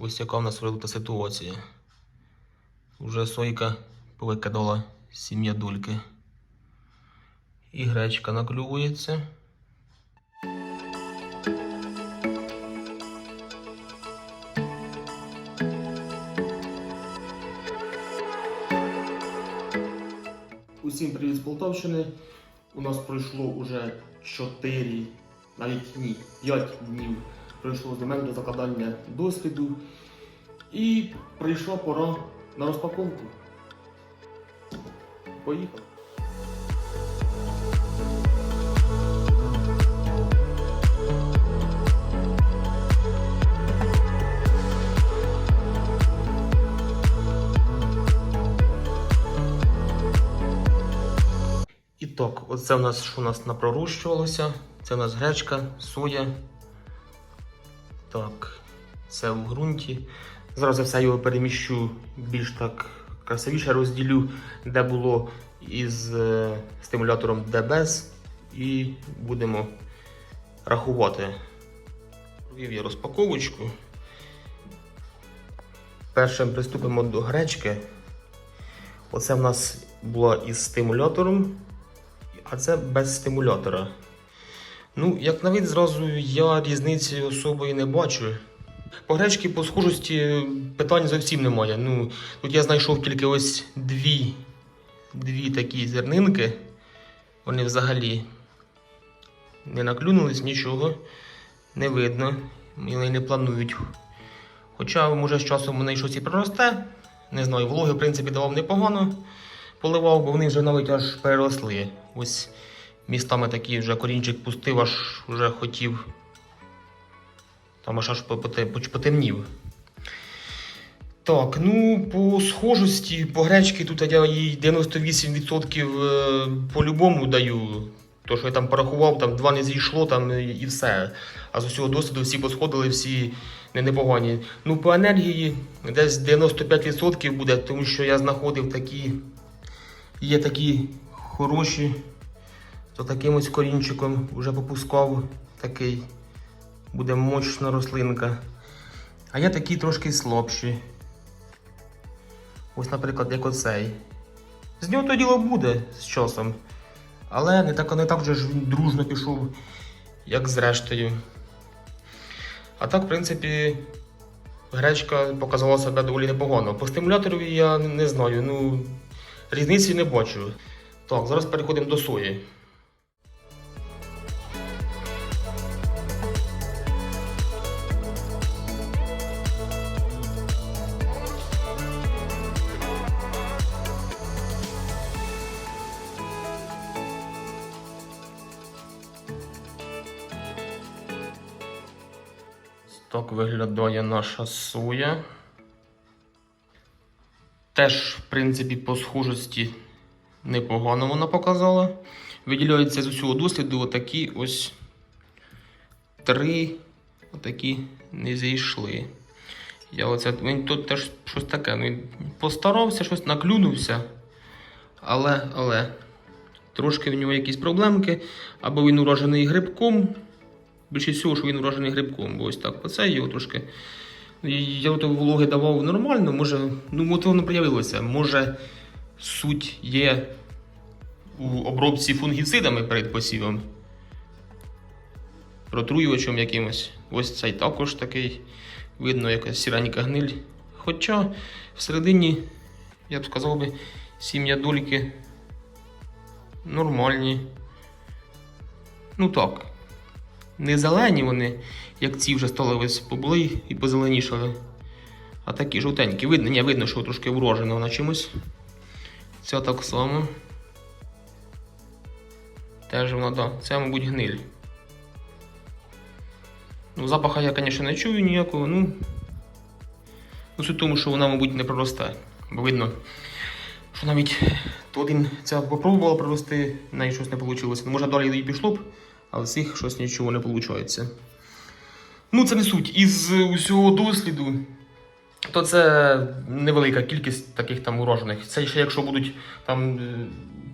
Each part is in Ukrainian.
Ось яка в нас вирута ситуація. Уже сойка повикидала сім'я дульки. І гречка наклюється. Усім привіт з Полтавщини. У нас пройшло уже 4, навіть ні, 5 днів пройшло з моменту закладання досліду. І прийшла пора на розпаковку. Поїхали. Так, оце у нас що у нас напророщувалося. Це у нас гречка, соя. Так, це в ґрунті. Зараз я все його переміщу більш так красивіше розділю, де було із е, стимулятором де без. І будемо рахувати. Провів я розпаковочку. Першим приступимо до гречки. Оце в нас була із стимулятором, а це без стимулятора. Ну, як на вид, зразу я різниці особої не бачу. По гречці по схожості питань зовсім немає. Ну, тут я знайшов тільки ось дві, дві такі зернинки. Вони взагалі не наклюнулись, нічого не видно. І не планують. Хоча, може, з часом вони щось і проросте. Не знаю, вологи, в принципі, давав непогано. Поливав, бо вони вже навіть аж переросли. Ось містами такий вже корінчик пустив, аж вже хотів. Там аж аж потемнів. Так, ну по схожості, по гречці тут я їй 98% е, по-любому даю. То, що я там порахував, там два не зійшло, там і все. А з усього досвіду всі посходили, всі не непогані. Ну, по енергії десь 95% буде, тому що я знаходив такі. Є такі хороші, то таким ось корінчиком вже попускав такий. Буде мощна рослинка. А є такі трошки слабші. Ось, наприклад, як оцей. З нього то діло буде з часом. Але не так, не так вже ж він дружно пішов, як з рештою. А так, в принципі, гречка показала себе доволі непогано. По стимуляторові я не знаю, ну різниці не бачу. Так, зараз переходимо до сої. Так виглядає наша соя. Теж, в принципі, по схожості непогано вона показала. Виділяються з усього досліду отакі ось три отакі не зійшли. Я оце, він тут теж щось таке. Ну, він постарався, щось наклюнувся. Але, але трошки в нього якісь проблемки. Або він уражений грибком. Більше всього, що він уражений грибком, бо ось так. Оце його трошки. Я от вологи давав нормально, може, ну от воно проявилося. Може, суть є у обробці фунгіцидами перед посівом. Протруювачем якимось. Ось цей також такий. Видно, якась сіренька гниль. Хоча всередині, я б сказав би, сім'я дольки нормальні. Ну так. Не зелені вони, як ці вже стали ось побули і позеленішали. А такі жовтенькі. Видно, ні, видно, що трошки врожена вона чимось. Ця так само. Теж вона, да. Це, мабуть, гниль. Ну, запаха я, звісно, не чую ніякого, ну. Ну, суть в тому, що вона, мабуть, не проросте. Бо видно, що навіть то один ця попробувала прорости, в неї щось не вийшло. Ну, може, далі їй пішло б, а в цих щось нічого не виходить. Ну, це не суть. Із усього досліду, то це невелика кількість таких там урожених. Це ще якщо будуть там е,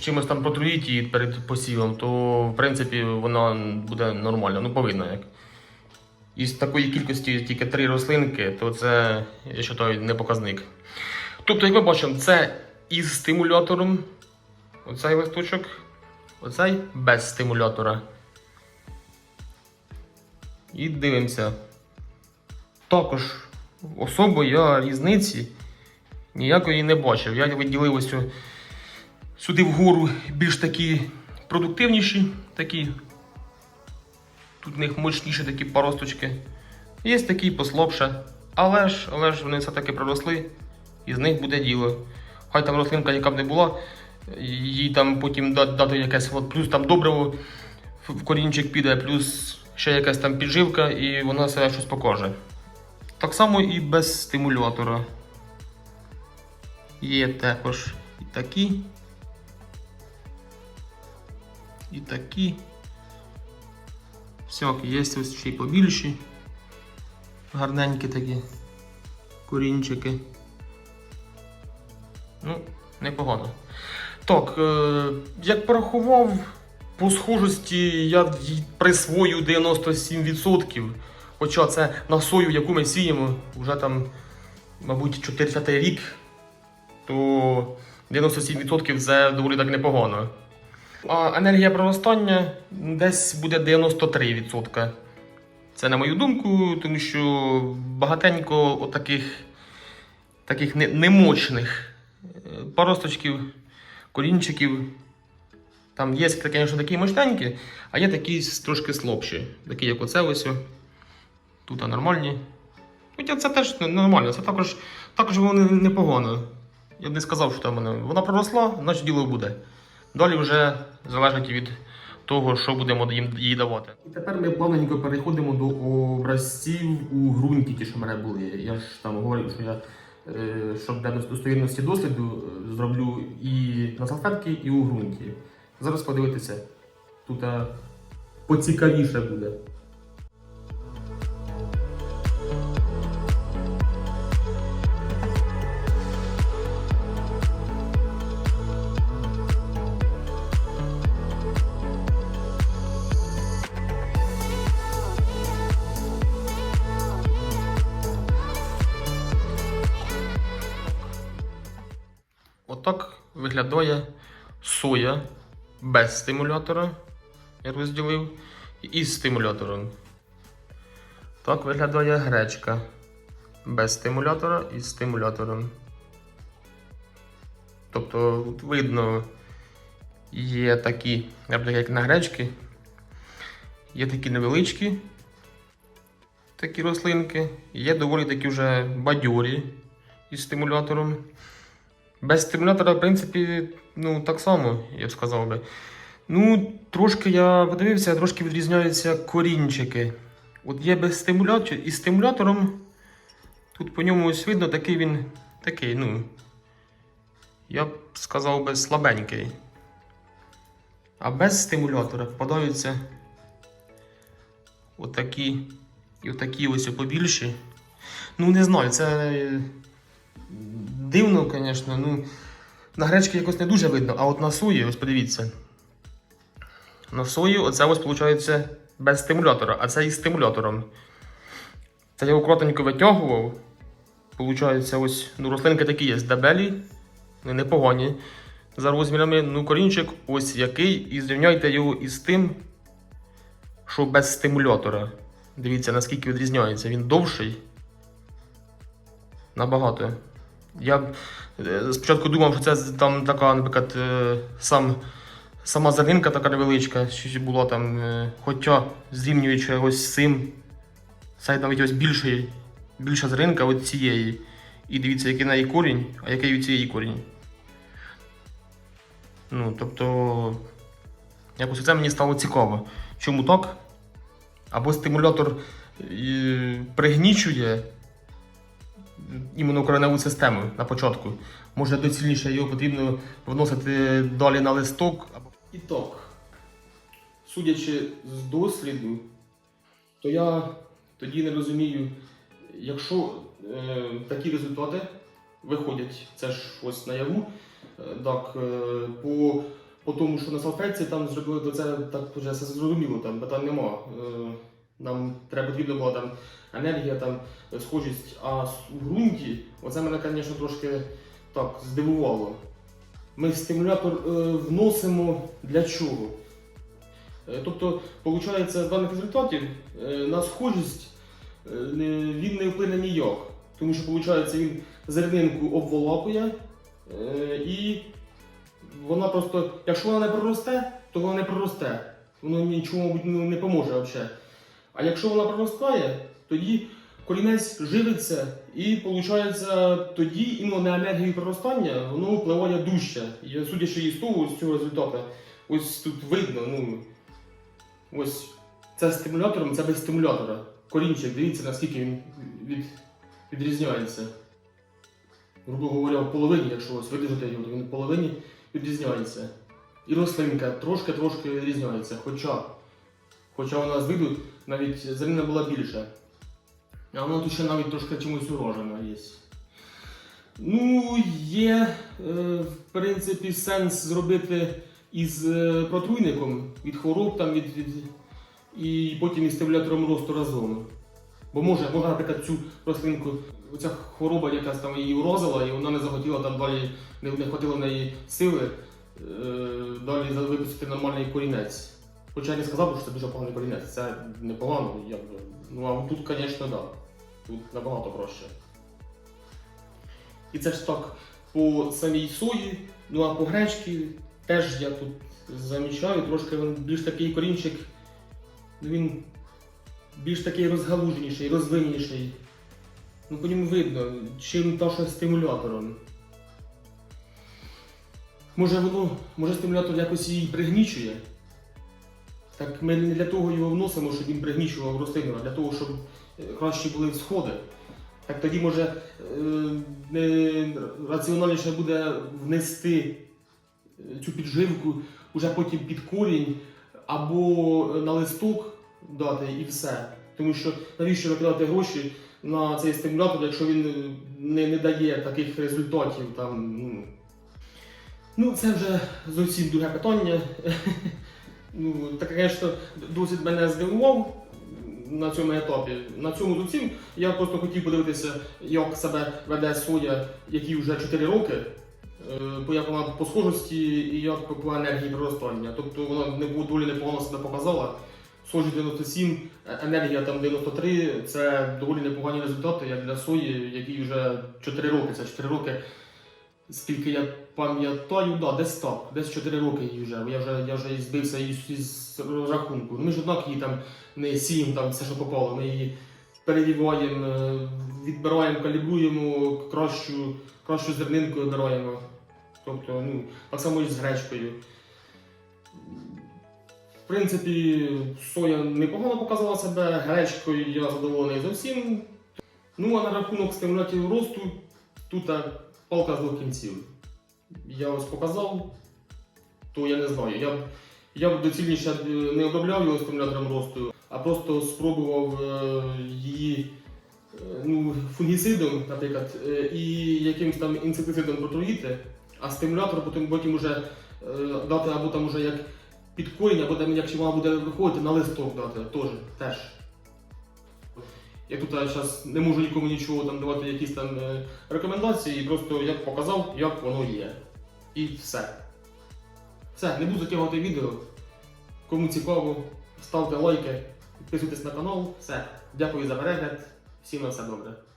чимось там протруїть перед посівом, то в принципі вона буде нормальна. Ну, повинна як. із такої кількості тільки три рослинки, то це, я вважаю, не показник. Тобто, як ми бачимо, це із стимулятором, оцей листочок, оцей без стимулятора. І дивимося. Також особо я різниці ніякої не бачив. Я виділив ось сюди вгору більш такі продуктивніші, такі. Тут в них мощніші такі паросточки. Є такі послабше. Але ж, але ж вони все-таки проросли, і з них буде діло. Хай там рослинка, яка б не була, їй там потім дати якесь, от, плюс там добриво в в корінчик піде, плюс ще якась там підживка, і вона себе щось покаже. Так само і без стимулятора. Є також і такі. І такі. Всякі, є ось ще й побільші. Гарненькі такі корінчики. Ну, непогано. Так, е, як порахував, по схожості я присвою 97%. Хоча це на сою, яку ми сіємо, вже там, мабуть, 40 рік, то 97% це доволі так непогано. А енергія проростання десь буде 93%. Це на мою думку, тому що багатенько отаких таких не- немощних е, паросточків, корінчиків. Там є, звісно, такі мощненькі, а є такі трошки слабші. Такі, як оце ось. Тут нормальні. Хоча це теж нормально, це також, також воно не- непогано. Я б не сказав, що там вона, вона проросла, значить діло буде. Далі вже залежить від того, що будемо їм їй давати. І тепер ми плавненько переходимо до образців у ґрунті, ті, що мене були. Я ж там говорив, що я е, щоб для достовірності досліду е, зроблю і на салфетки, і у ґрунті. Зараз подивитися. Тут поцікавіше буде. Отак виглядає соя без стимулятора. Я розділив. І з стимулятором. Так виглядає гречка без стимулятора і з стимулятором. Тобто видно, є такі, наприклад, як на гречки, є такі невеличкі такі рослинки, є доволі такі вже бадьорі із стимулятором. Без стимулятора, в принципі, ну так само, я б сказав би. Ну, трошки я подивився, трошки відрізняються корінчики. От є без стимулятора і стимулятором. Тут по ньому ось видно, такий він такий, ну. Я б сказав би слабенький. А без стимулятора впадаються отакі і отакі ось побільші. Ну, не знаю, це е, дивно, звісно. Ну, на гречки якось не дуже видно, а от на сої, ось подивіться. На сої оце ось виходить без стимулятора, а це із стимулятором. Це я його коротенько витягував. Получається, ось ну, рослинки такі є дебелі, непогані за розмірами. Ну, корінчик ось який. І зрівняйте його із тим, що без стимулятора. Дивіться, наскільки відрізняється. Він довший. Набагато. Я е, спочатку думав, що це там така, наприклад, е, сам, сама зернинка така невеличка, що була там, е, хоча зрівнюючи ось з цим, це навіть ось більший, більша зернинка от цієї. І дивіться, який в неї корінь, а який у цієї корінь. Ну, тобто, якось це мені стало цікаво. Чому так? Або стимулятор пригнічує іменно кореневу систему на початку. Може доцільніше його потрібно вносити далі на листок. І так, судячи з досліду, то я тоді не розумію, якщо е, такі результати виходять, це ж ось наяву, е, так, е, по, по тому, що на салфетці там зробили, то це так вже все зрозуміло, там питань нема. Е, Нам треба потрібна була там енергія, там схожість. А у ґрунті, оце мене, звісно, трошки так здивувало. Ми стимулятор е, вносимо для чого? Е, Тобто, виходить, з даних результатів е, на схожість е, він не вплине ніяк. Тому що, виходить, він зернинку обволакує е, і вона просто, якщо вона не проросте, то вона не проросте. Воно нічого мабуть, ну, не поможе взагалі. А якщо вона проростає, тоді корінець живиться і виходить, тоді іменно на енергію проростання воно впливає дужче. І судячи із того, з цього результату, ось тут видно, ну ось це стимулятором, це без стимулятора. Корінчик, дивіться, наскільки він від, відрізняється. Грубо говоря, в половині, якщо ось видержати його, то він в половині відрізняється. І рослинка трошки-трошки відрізняється. Хоча, хоча вона з виду навіть зернина була більша. А вона тут ще навіть трошки чомусь урожена є. Ну, є, е, в принципі, сенс зробити із е, протруйником від хвороб там, від, від, і потім із стимулятором росту разом. Бо може, може, наприклад, цю рослинку, ця хвороба якась там її уразила, і вона не захотіла там далі, не, не хватило неї сили е, далі випустити нормальний корінець. Хоча я не сказав, що це дуже поганий корінець, це непогано, якби. Ну а тут, звісно, так. Да. Тут набагато проще. І це ж так по самій сої, ну а по гречці теж я тут замічаю, трошки він більш такий корінчик, ну він більш такий розгалуженіший, розвинніший. Ну по ньому видно, чим та що стимулятором. Може воно, може стимулятор якось її пригнічує. Так ми не для того його вносимо, щоб він пригнічував рослину, а для того, щоб е, кращі були всходи. Так тоді може е, раціональніше буде внести е, цю підживку уже потім під корінь або на листок дати і все. Тому що навіщо викидати гроші на цей стимулятор, якщо він не, не дає таких результатів там. Ну, ну це вже зовсім друге питання. Ну, таке, звісно, досить мене здивував на цьому етапі. На цьому зовсім я просто хотів подивитися, як себе веде соя, які вже 4 роки, е, по як вона по схожості і як по- енергії приростання. Тобто вона не було доволі непогано себе показала. Сожі 97, е- енергія там 93 це доволі непогані результати як для сої, якій вже 4 роки. Це 4 роки. Скільки я пам'ятаю, да, десь так, десь 4 роки їй вже. Я вже, я вже збився із, із рахунку. Ну, Ми ж однак її там не сіємо там все, що попало. Ми її перевіваємо, е, відбираємо, калібруємо, кращу, кращу зернинку вибираємо. Тобто, ну, так само і з гречкою. В принципі, соя непогано показала себе, гречкою я задоволений зовсім. Ну а на рахунок стимулятів росту, тут е, палка з двох кінців. Я ось показав, то я не знаю. Я я б доцільніше не обробляв його стимулятором росту, а просто спробував е, її е, ну, фунгіцидом, наприклад, е, і якимось там інсектицидом протруїти, а стимулятор потім, потім уже дати або там уже як під або там, якщо вона буде виходити, на листок дати теж. Я тут зараз не можу нікому нічого там давати якісь там е, рекомендації, просто я показав, як воно є. І все. Все, не буду затягувати відео. Кому цікаво, ставте лайки, підписуйтесь на канал. Все. Дякую за перегляд. Всім на все добре.